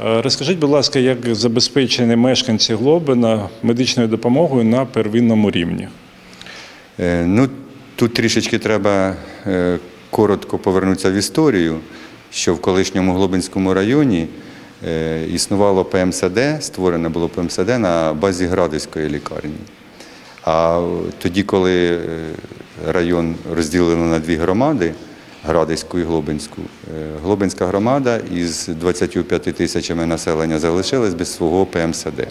Е, Розкажіть, будь ласка, як забезпечені мешканці Глобина медичною допомогою на первинному рівні? Е, Ну, тут трішечки треба е, коротко повернутися в історію, що в колишньому Глобинському районі існувало ПМСД, створене було ПМСД на базі Градиської лікарні. А тоді, коли район розділено на дві громади, Градиську і Глобинську, е, Глобинська громада із 25 тисячами населення залишилась без свого ПМСД.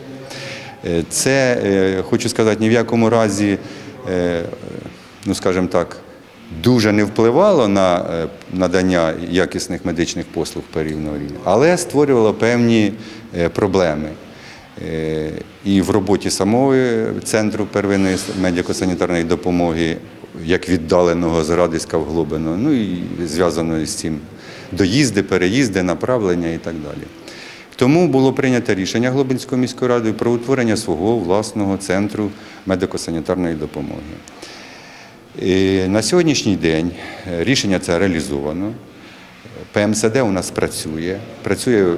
Е, Це, е, хочу сказати, ні в якому разі, ну скажімо так, дуже не впливало на надання якісних медичних послуг первинного рівня, але створювало певні проблеми. І в роботі самого центру первинної медико-санітарної допомоги, як віддаленого з Радиська в Глобино, ну і зв'язано з цим доїзди, переїзди, направлення і так далі. Тому було прийнято рішення Глобинської міською радою про утворення свого власного центру медико-санітарної допомоги. І на сьогоднішній день рішення це реалізовано. ПМСД у нас працює, працює е,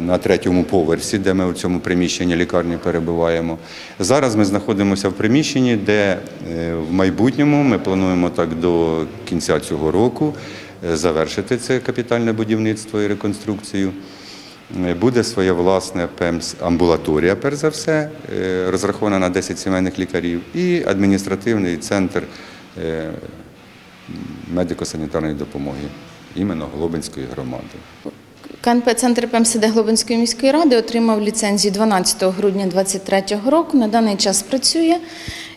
на третьому поверсі, де ми у цьому приміщенні лікарні перебуваємо. Зараз ми знаходимося в приміщенні, де е, в майбутньому ми плануємо так до кінця цього року е, завершити це капітальне будівництво і реконструкцію. Буде своя власна ПЕМС амбулаторія, перш за все, розрахована на 10 сімейних лікарів, і адміністративний центр медико-санітарної допомоги іменно Глобинської громади. КНП Центр ПМСД Глобинської міської ради отримав ліцензію 12 грудня 2023 року. На даний час працює.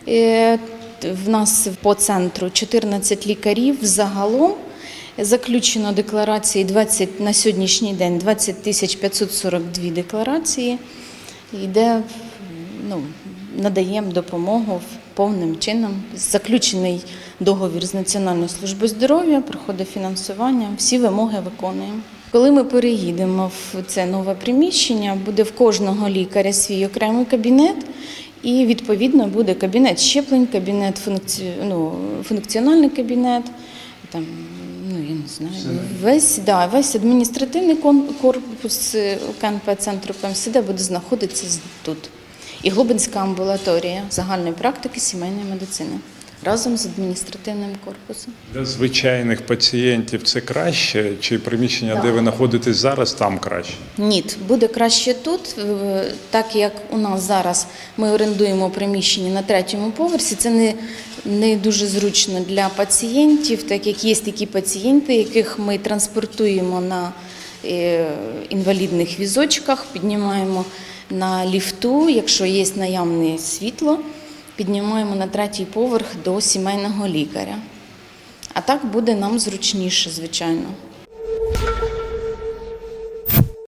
Е, В нас по центру 14 лікарів загалом. Заключено декларації 20, на сьогоднішній день 20 тисяч 542 декларації. Йде, ну, надаємо допомогу повним чином. Заключений договір з Національною службою здоров'я, проходить фінансування, всі вимоги виконуємо. Коли ми переїдемо в це нове приміщення, буде в кожного лікаря свій окремий кабінет, і відповідно буде кабінет щеплень, кабінет функці... ну, функціональний кабінет. Там, ну я не знаю, весь, да, весь адміністративний корпус е, КНП центру ПМСД буде знаходитися тут. І Глобинська амбулаторія загальної практики сімейної медицини разом з адміністративним корпусом. Для звичайних пацієнтів це краще, чи приміщення, де ви знаходитесь зараз, там краще? Ні, буде краще тут, е, так як у нас зараз ми орендуємо приміщення на третьому поверсі. Це не, не дуже зручно для пацієнтів, так як є такі пацієнти, яких ми транспортуємо на е, інвалідних візочках, піднімаємо на ліфту, якщо є наявне світло, піднімаємо на третій поверх до сімейного лікаря. А так буде нам зручніше, звичайно.